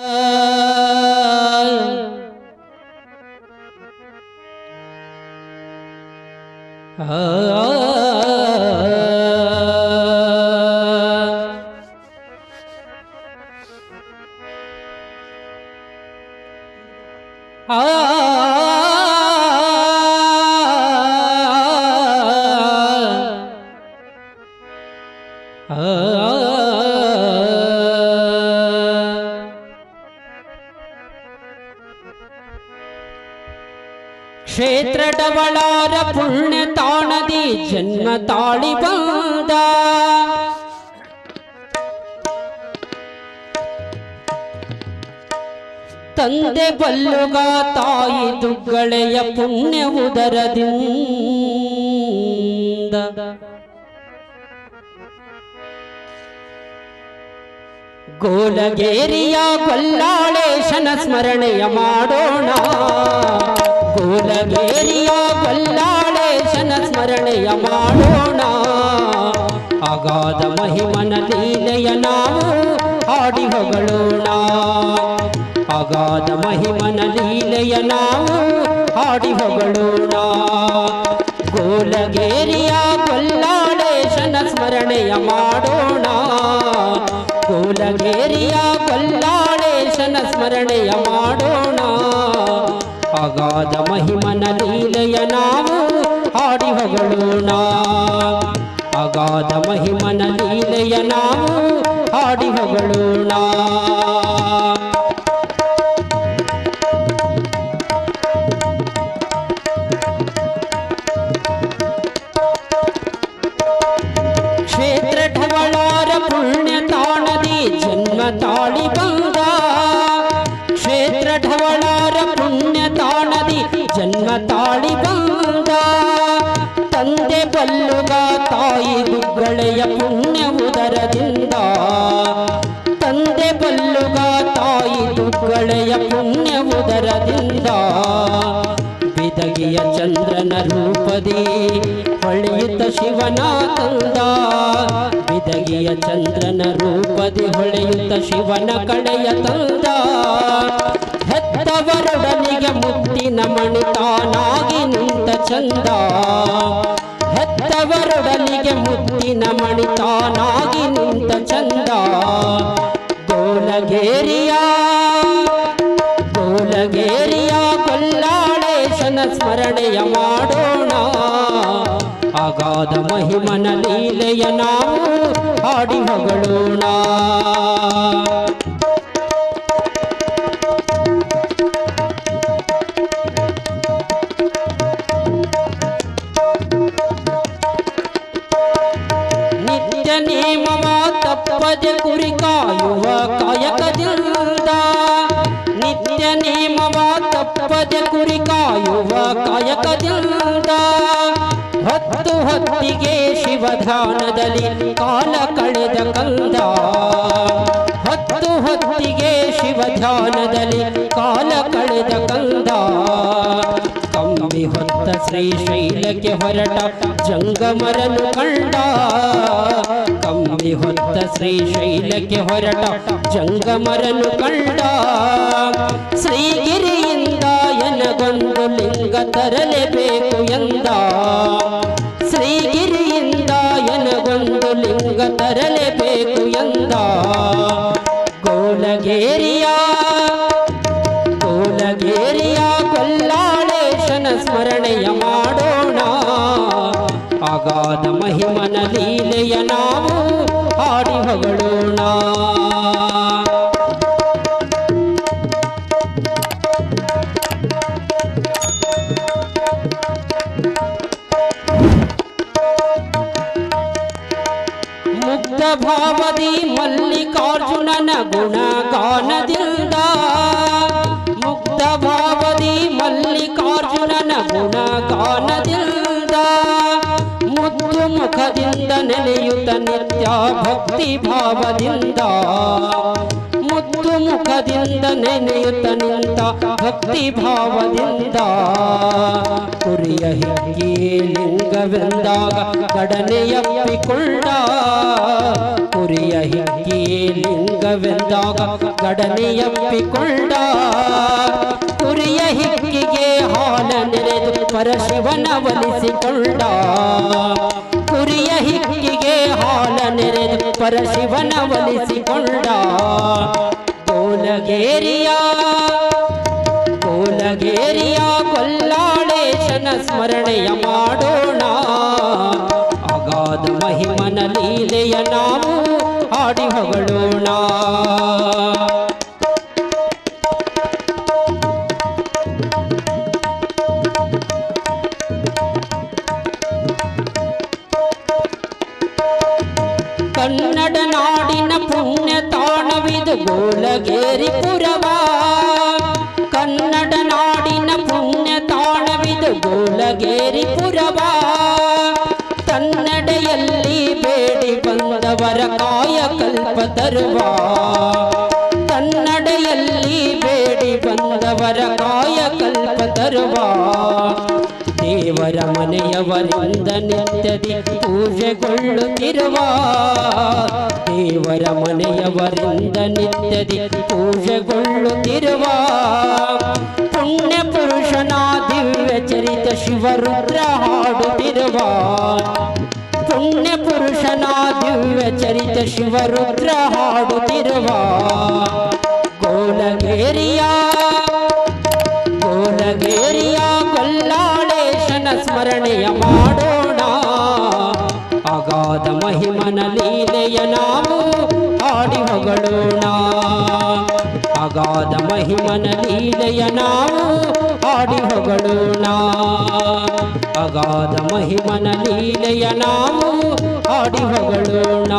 Ah uh -huh. ಕ್ಷೇತ್ರ ಡವಳಾರ ಪುಣ್ಯ ತಾಣದಿ ಜನ್ಮ ತಾಳಿ ಬಂದ. ತಂದೆ ಬಲ್ಲುಗ ತಾಯಿ ದುಗ್ಗಳೆಯ ಪುಣ್ಯ ಉದರದಿಂದ. ಗೋಲಗೇರಿಯ ಕೊಲ್ಲಾಳೇಶನ ಸ್ಮರಣೆಯ ಮಾಡೋಣ. ಗೋಲಗೇರಿಯ ಕೊಲ್ಲಾಳೇಶನ ಸ್ಮರಣೆಯ ಮಾಡೋಣ. ಅಗಾಧ ಮಹಿಮನ ಲೀಲೆಯ ನಾವು ಹಾಡಿ ಹೊಗಳೋಣ. ಅಗಾಧ ಮಹಿಮನ ಲೀಲೆಯ ನಾವು ಹಾಡಿ ಹೊಗಳೋಣ. ಗೋಲಗೇರಿಯ ಕೊಲ್ಲಾಳೇಶನ ಸ್ಮರಣೆಯ ಮಾಡೋಣ. ಗೋಲಗೇರಿಯ ಕೊಲ್ಲಾಳೇಶನ ಸ್ಮರಣೆಯ ಮಾಡೋಣ. ಅಗಾಧ ಮಹಿಮನ ಲೀಲೆಯ ನಾವು ಹಾಡಿ ಹೊಗಳೋಣ ಅಗಾಧ ಮಹಿಮನ ಲೀಲೆಯ ನಾವು ಹಾಡಿ ಹೊಗಳೋಣ ಉದರದಿಂದ ತಂದೆ ಬಲ್ಲುಗ ತಾಯಿ ದುಗ್ಗಳೆಯ ಪುಣ್ಯ ಉದರದಿಂದ ಬಿದಗಿಯ ಚಂದ್ರನ ರೂಪದಿ ಹೊಳೆಯುತ್ತ ಶಿವನ ತಂದ ಬಿದಗಿಯ ಚಂದ್ರನ ರೂಪದಿ ಹೊಳೆಯುತ್ತ ಶಿವನ ಕಡೆಯ ತಂದ. ಹೆತ್ತವರೊಡನಿಗೆ ಮುತ್ತಿನ ಮಣಿತಾನಾಗಿ ನಿಂತ ಚಂದ. ಮುತ್ತಿನ ಮಣಿತಾನಾಗಿ ನಿಂತ ಚಂದ. ಗೋಲಗೇರಿಯ ಗೋಲಗೇರಿಯ ಕೊಲ್ಲಾಳೇಶನ ಸ್ಮರಣೆಯ ಮಾಡೋಣ. ಅಗಾಧ ಮಹಿಮನ ಲೀಲೆಯ ನಾವು ಹಾಡಿ ಹೊಗಳೋಣ. ತಪ್ಪದೆ ಕುರಿ ಕಾಯುವ ಕಾಯಕದಿಂದ ಹತ್ತು ಹತ್ತಿಗೆ ಶಿವಧಾನದಲ್ಲಿ ಕಾಲ ಕಳೆದ ಕಂದ. ಹತ್ತು ಹತ್ತಿಗೆ ಶಿವಧಾನದಲ್ಲಿ ಕಾಲ ಕಳೆದ ಕಂದ. ಕಂಬಿ ಹೊತ್ತ ಶ್ರೀಶೈಲಕ್ಕೆ ಹೊರಟ ಜಂಗಮರನು ಕಂಡ. ಕಂಬಿ ಹೊತ್ತ ಶ್ರೀಶೈಲಕ್ಕೆ ಹೊರಟ ಜಂಗಮರನು ಕಂಡ. ಶ್ರೀಗಿರಿಯಿಂದ ಎನಗೊಂದು ಲಿಂಗ ತರಲೇಬೇಕು ಎಂದ. ಶ್ರೀಗಿರಿಯಿಂದ ಎನಗೊಂದು ಲಿಂಗ ತರಲೇಬೇಕು ಅಗಾಧ ಮಹಿಮನ ಲೀಲೆಯ ನಾವು ಹಾಡಿ ಹೊಗಳೋಣ ಮುಗ್ಧ ಭಾವದಿ ಮಲ್ಲಿಕಾರ್ಜುನನ ಗುಣಗಾನದಿಂದ ಮುಗ್ಧ ಭಾವದಿ ಮಲ್ಲಿಕಾರ್ಜುನನ ಗುಣಗಾನದಿಂದ ನೆನೆಯುತ್ತ ನಿತ್ಯ ಭಕ್ತಿ ಭಾವದಿಂದ. ಮುದ್ದು ಮುಖದಿಂದ ನೆನೆಯುತ್ತ ನಿಂತ ಭಕ್ತಿ ಭಾವದಿಂದ. ಕುರಿಯ ಹಿಕ್ಕಿ ಲಿಂಗವೆಂದಾಗ ಕಡನೆಯಪ್ಪಿಕೊಂಡ ಕುರಿಯ ಹಿಕ್ಕಿ ಲಿಂಗವೆಂದಾಗ ಕಡನೆಯಪ್ಪಿಕೊಂಡ ಕುರಿಯ ಹಿಕ್ಕಿಗೆ ಹಾಲ ನೆರೆದು ಪರಶಿವನ ಒಲಿಸಿಕೊಂಡ. ಹಾಲ ನೆರೆದು ಪರಶಿವನ ಒಲಿಸಿಕೊಂಡ. ಕೋಲಗೇರಿಯ ಕೋಲಗೇರಿಯ ಕೊಲ್ಲಾಳೇಶನ ಸ್ಮರಣೆಯ ಮಾಡೋಣ. ಅಗಾಧ ಮಹಿಮನ ಲೀಲೆಯ ನಾವು ಹಾಡಿ ಹೊಗಳೋಣ. ಕನ್ನಡ ನಾಡಿನ ಪುಣ್ಯ ತಾಣವಿದು ಗೋಲಗೇರಿ ಪುರವ ಕನ್ನಡ ನಾಡಿನ ಪುಣ್ಯ ತಾಣವಿದು ಗೋಲಗೇರಿ ಪುರವ ಕನ್ನಡೆಯಲ್ಲಿ ಬೇಡಿ ಬಂದವರ ಕಾಯ ಕಲ್ಪ ತರುವ ಕನ್ನಡೆಯಲ್ಲಿ ಬೇಡಿ ಬಂದವರ ಕಾಯ ಕಲ್ಪ ತರುವ ದೇವರ ಮನೆಯವರಿಂದ ನಿತ್ಯದಿ ಪೂಜೆಗೊಳ್ಳುತ್ತಿರುವ ದೇವರ ಮನೆಯವರಿಂದ ನಿತ್ಯದಿ ಪೂಜೆಗೊಳ್ಳುತ್ತಿರುವ ಪುಣ್ಯ ಪುರುಷನ ದಿವ್ಯ ಚರಿತ ಶಿವರುದ್ರ ಹಾಡುತ್ತಿರುವ ಪುಣ್ಯ ಪುರುಷನ ದಿವ್ಯ ಚರಿತ ಶಿವರುದ್ರ ಹಾಡುತ್ತಿರುವ ಗೋಲಗೇರಿಯ ಸ್ಮರಣೆಯ ಮಾಡೋಣ. ಅಗಾಧ ಮಹಿಮನ ಲೀಲೆಯ ನಾವು ಹಾಡಿ ಹೊಗಳೋಣ. ಅಗಾಧ ಮಹಿಮನ ಲೀಲೆಯ ನಾವು ಹಾಡಿ ಹೊಗಳೋಣ. ಅಗಾಧ ಮಹಿಮನ ಲೀಲೆಯ ನಾವು ಹಾಡಿ ಹೊಗಳೋಣ.